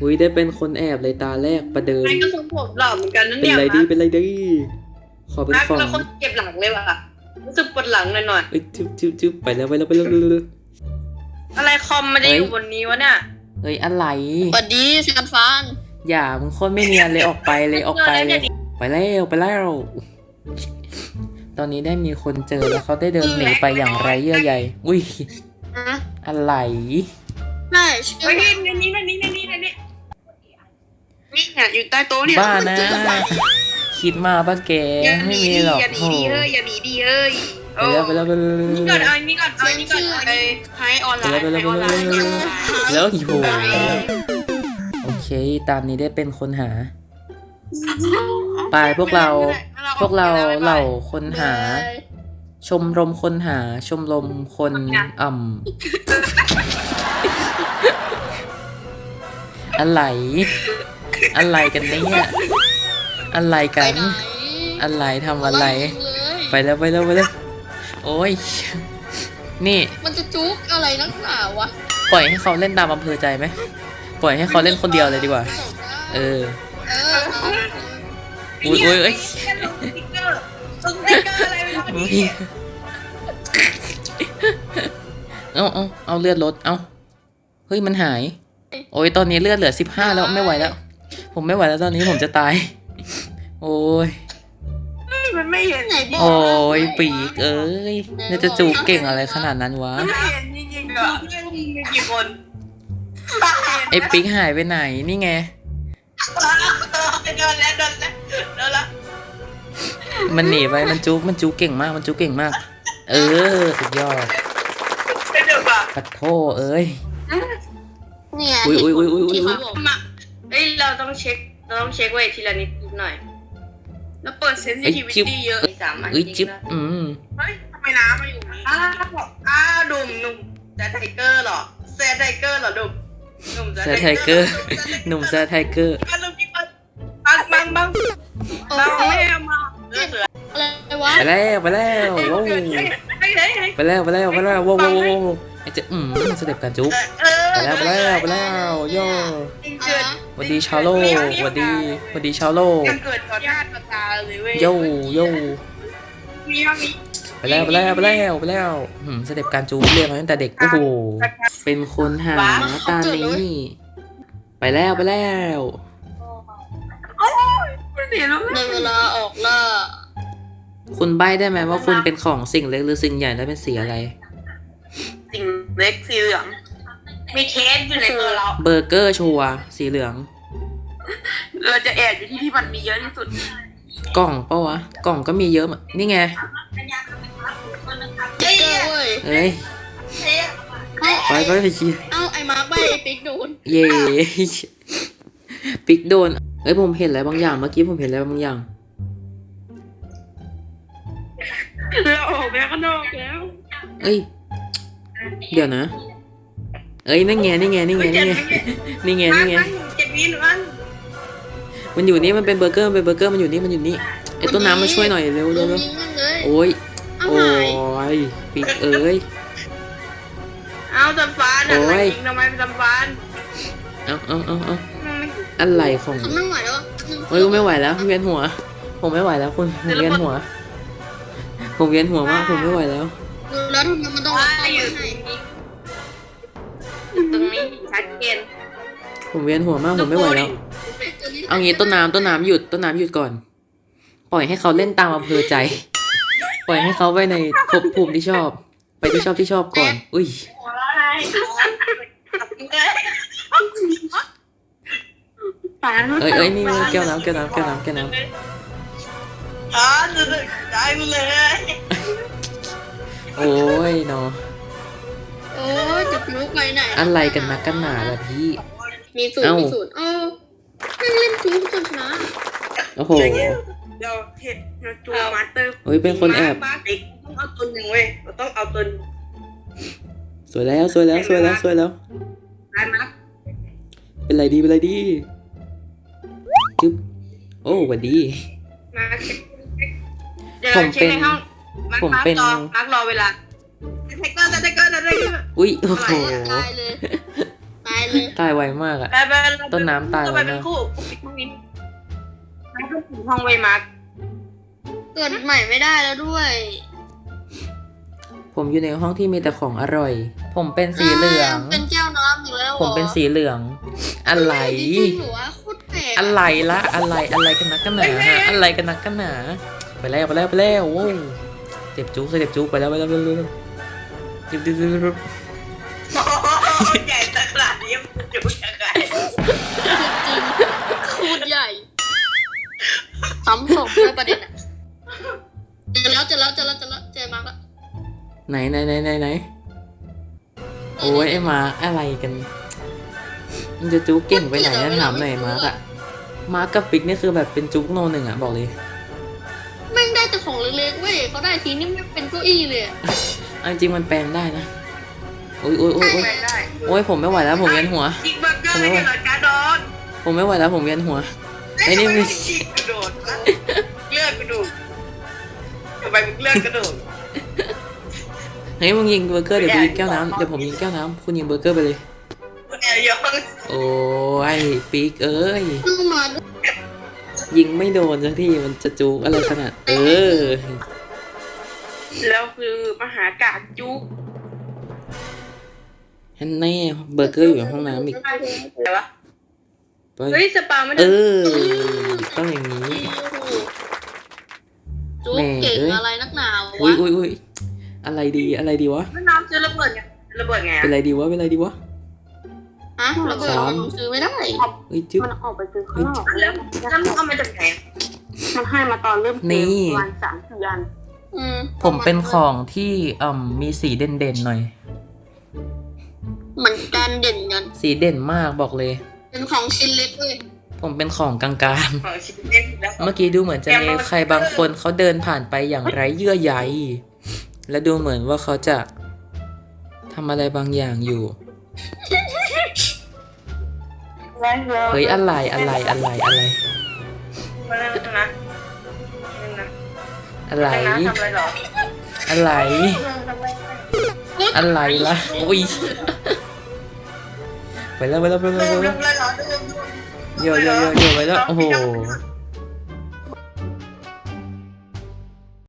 อุ้ยได้เป็นคนแอบเลยตาแรกประเดิมไอ้ก็ทรงผมหล่อเหมือนกันนั่นเป็นเนี่ยไรดีเป็นไรดีขอเป็นนักฝั่งแล้วคนเก็บหลังเลยว่ะรู้สึกปวดหลังหน่อยเอ้ยจุ๊บจุ๊บจุ๊บไปแล้วไปแล้วไปแล้วไปแล้วๆอะไรคอมมันจะเฮ้ย อยู่บนนี้วะเนี่ยเอ้ยอะไร สวัสดีแซมฟานอย่ามึงโคตรไม่เนียนเลยออกไปเลยออกไปเลย ไปแล้วไปแล้ว ตอนนี้ได้มีคนเจอแล้วเขาได้เดินหนีไปอย่างไรเยื่อใยอุ้ยอะอะไร ใช่ชื่อเฮ้ยในนี้ในนี้ในนี้ในนี้ นี่เนี่ยอยู่ใต้โต๊ะเนี่ยบ้านะ คิดมาป้าแกอย่าหไม่นีมีดิหรอกอย่าหนีโอ้ดิเฮ้ยอย่าหนีดิเฮ้ยไปแล้วไปแล้วไปแล้วนี่ก่อนเอาอันนี้ก่อนเอาเฮ้อัยนนี้ก่อนชื่อเอาไอ้ไฮออนไลไปแล้วน์ไปไฮแล้วอไปอนไลแล้วน์ไปแล้วแล้วโหโอเค ตามนี้ได้เป็นคนหา ไปพวกเรา พวกเราเหล่าคนหา ชมรมคนหา ชมรมคนอ่ำอะไร อะไรกันเนี่ยอะไรไปกันไหนอะไรทำอะไร ไปเลยแล้วไปแล้วไปแล้วโอ้ย นี่ มันจะจุกอะไรนักหนาวะ ปล่อยให้เขาเล่นตามอำเภอใจไหม ปล่อยให้เขาเล่นคนเดียวเลยดีกว่า เออเออเอาอุ้ยอุ้ยเอ้ยแค่ลงสติ๊กเกอร์ลงสติ๊กเกอร์อะไรไม่รู้อันนี้เอาเอาเอาเลือดลด เอา เฮ้ยมันหาย โอ้ยตอนนี้เลือดเหลือสิบห้าแล้วไม่ไหวแล้ว ผมไม่ไหวแล้วตอนนี้ผมจะตาย โอ้ย มันไม่เห็นไหนบอกโอ้ยปีกเอ้ยน่าจะจูบเก่งอะไรขนาดนั้นวะไม่เห็นจริงๆเหรอเพื่อนมีกี่คนไอ้ปีกหายไปไหนนี่ไง โดนแล้วโดนแล้วโดนแล้วมันหนีไปมันจูบมันจูบเก่งมากมันจูบเก่งมาก เออสุดยอดเดี๋ยวก่อนปัดโทเอ้ย เนี่ยอุ๊ยอุ๊ยอุ๊ยอุ๊ยอุ๊ยที่เขาบอกมา เฮ้ยเราต้องเช็คเราต้องเช็คไว้ทีละนิดนิดหน่อย แล้วเปิดเซนซิเอ้ยทิวิจิ๊บตี้เยอะมีสามอันเอ้ยจริจิ๊งบนะอืมเฮ้ยทำไมน้ำมาอยู่นี่อ้าวบอกอ้าวดุมหนุ่มแซดไทเกอร์เหรอแซดไทเกอร์เหรอดุมหนุ่มแซดไทเกอร์หนุ่มแซดไทเกอร์ก็ลุมพี่บังบังบังบังโอ้บังยไม่เอามาเหลือเหลืออะไรวะไปแล้วไปแล้วว้าวเฮ้ยเฮ้ยเฮ้ยเฮ้ยไปแล้วไปแล้วไปแล้วว้าวว้าวว้าวไอ้เจ๊อืมสเต็ปการจุ๊บเออ ไปแล้วไปแล้วไปแล้วโย่จริงอะเกิดไรนะหวัสดีชาวโลกหวัสดีหวัสดีชาวโลกยังเกิดก่อนญาติมาตาเลยเว้ยโย่โย่มีห้องนี้ไปแล้วไปแล้วไปแล้วไปแล้วอืมสเต็ปการจุ๊บเรียนมาตั้งแต่เด็กโอ้โหเป็นคนหาตานี้ไปแล้วไปแล้วมันเห็นแล้วในเวลาออกล่าคุณใบ้ได้ไหมว่าคุณเป็นของสิ่งเล็กหรือสิ่งใหญ่และเป็นสีอะไร สิ่งเล็กสีเหลือง มีเทสอยู่ในตัวเรา เบอร์เกอร์ชัวร์สีเหลือง เราจะแอบอยู่ที่ที่มันมีเยอะที่สุดกล่องปะวะ กล่องก็มีเยอะมะนี่ไง เจ๊เว้ยเอ้ยเอ้าไปไปไปชี้เอ้าไอ้มาร์คใบไอ้ปิ๊กโดนเย่ปิกโดน เอ้ยผมเห็นอะไรบางอย่าง เมื่อกี้ผมเห็นอะไรบางอย่าง เราออกไปข้างนอกแล้ว เอ้ย เดี๋ยวนะ เอ้ยนั่นไงนี่ไงนี่ไงนี่ไงนี่ไงนี่ไงเจ็ดวินวันมันอยู่นี่มันเป็นเบอร์เกอร์มันเป็นเบอร์เกอร์มันอยู่นี่มันอยู่นี่ไอ้ต้นน้ำมาช่วยหน่อยเร็วโดเร็วนเร็วยิงมันเลยโอ้ยเอาโอ้หายยปิกเอ้ยเอาจำฟานโอ้อะไรยจริงทำไมเป็นจำฟานเอาเอาเอาเอาอะไรของทำไม่ไหวแล้วอะเฮ้ยไม่ไหวแล้วเวียนหัว ผมไม่ไหวแล้วคุณผมเวียนหัว ผมเวียนหัวมากผมไม่ไหวแล้วแล้วทำไมมันต้องว่าเอาอยู่ให้ ตรงนี้ชัดเจนผมเวียนหัวมากผมไม่ไหวแล้ว เอางี้ต้นน้ำต้นน้ำหยุดต้นน้ำหยุดก่อน ปล่อยให้เขาเล่นตามอำเภอใจ ปล่อยให้เขาไปในภพภูมิที่ชอบ ไปที่ชอบที่ชอบก่อน อุ้ยฟานเอ้ยเอ้ยนี่แก้วน้ำแก้วน้ำแก้วน้ำแก้วน้อ๋อจะได้มาเลยำโอ้ยเนาะโอ้ยจะลุกไปไหนอะไรกันนักกันหนาล่ะพี่ มีสูตรเอ้ามี มีสูตรเออไม่เล่นจุ๊บจนชนะโอ้โห เดี๋ยวเห็ดเดี๋ยวจูมาสเตอร์เฮ้ยเป็นคนแอบ มาติ๊กต้องเอาตัวหนึ่งเว้ยเราต้องเอาตัวสวยแล้วสวยแล้วสวยแล้วสวยแล้ว ได้ไหมเป็นไรดีเป็นไรดีจึ๊บโอ้หวัดดี มาเช็คเดี๋ยวผมเช็คในห้องมาผมมาร์คเป็นรอมาร์ครอเวลาไท เกอร์ไทเกอร์ไทเกอร์อุ้ยโอ้โหตายเลย ตายหนึงตายไวมากอะ ไปไปเราต้นน้ำตายก็ไวไปเป็มานกคู่ปิดห้องนี้แล้วก็ปิดห้องไว้มาร์คเกิดใหม่ไม่ได้แล้วด้วย ผมอยู่ในห้องที่มีแต่ของอร่อย ผมเป็นสีเหลือง เป็นแก้วน้ำอีกแล้วหรอผมเป็นสีเหลือง อะไร จริงๆหนูว่าโคตรแปลกอะไรละอะไรอะไรกันนักกันหนาฮะอะไรกันนักกันหนา ไปแล้วไปแล้วไปแล้วโว้วเจ็บจุกเจ็บจุกไปแล้วไปแล้วไปแล้วไปแล้ว เจ็บจุกเจ็บจุกโอ้โหใหญ่ตะขนาดนี้มันอยู่ยังไงจริงโคตรใหญ่ซ้ำศพด้วยประเด็นอะเจอแล้วเจอแล้วเจอแล้วเจอแล้วเจอมาร์แล้วไหนไหนไหนไหนไหนโอ้ยไอ้มาร์คอะไรกัน มันจะจุ๊กเก่งไปไหนนะถามหน่อยมาร์คอะมาร์คกับปิกนี่คือแบบเป็นจุ๊กโนหนึ่งอะบอกเลย แม่งได้แต่ของเล็กๆเว้ยเขาได้ทีนี่ไม่เป็นเก้าอี้เลยอะ เอาจริงๆมันแปลงได้นะ โอ้ยโอ้ยโอ้ยโอ้ยไปได้โอ้ยผมไม่ไหวแล้วผมเวียนหัวจิกเบอร์เกอร์เลยเหรอการดอนผมไม่ไหวแล้วผมเวียนหัว ไอ้นี่ทำมีมึงจิกกระโดดวะเลือกกระโดดทำไมมึงเลือกกระโดดเฮ้ยมึงยิงเบอร์เกอร์เดี๋ยวกูยิงแก้วน้ำเดี๋ยวผมยิงแก้วน้ำคุณยิงเบอร์เกอร์ไปเลย แอร์ยองโอ้ยปีกเอ้ยเพิ่งมาด้วยยิงไม่โดนสักทีมันจะจูกอะไรขนาดเออ แล้วคือมหากาบจุกฮันแน่เบอร์เกอร์อยู่ในห้องน้ำอีกอะไรวะไปเฮ้ยสปาไม่เอได้อต้องอย่างนี้ จุ๊กเก่งอะไรนักหนาวอุ้วะยอุ้ยอุ้ยอะไรดีอะไรดีวะแม่น้ำซื้อระเบิดไงระเบิดไงเป็นอะไรดีวะเป็นอะไรดีวะฮะระเบิดสามมันซื้อไม่ได้เฮ้ยจิ๊บมันออกไปซื้อข้างนอกแล้วแล้วมึงเอามาจากไหนมันให้มาตอนเริ่มเกนี่มวันสามสี่อัน อืมผมเป็นของที่อืมมีสีเด่นๆหน่อย เหมือนกันเด่นกันสีเด่นมากบอกเลย เป็นของชิ้นเล็กเว้ยผมเป็นของกลางของชิ้นเล็กแล้วๆ เมื่อกี้ดูเหมือนจะมีใครบางคนเขาเดินผ่านไปอย่างไร้เยื่อใยและดูเหมือนว่าเขาจะทำอะไรบางอย่างอยู่ เฮ้ยอะไรอะไรอะไรอะไร มาแล้วนะนะ อะไรนะทำอะไรหรออะไรอะไรล่ะอุ้ยไปแล้วไปแล้วไปแล้วไปดูแล้วดูเลยเหรอดูโยโยโยโยไปแล้วโอ้โหด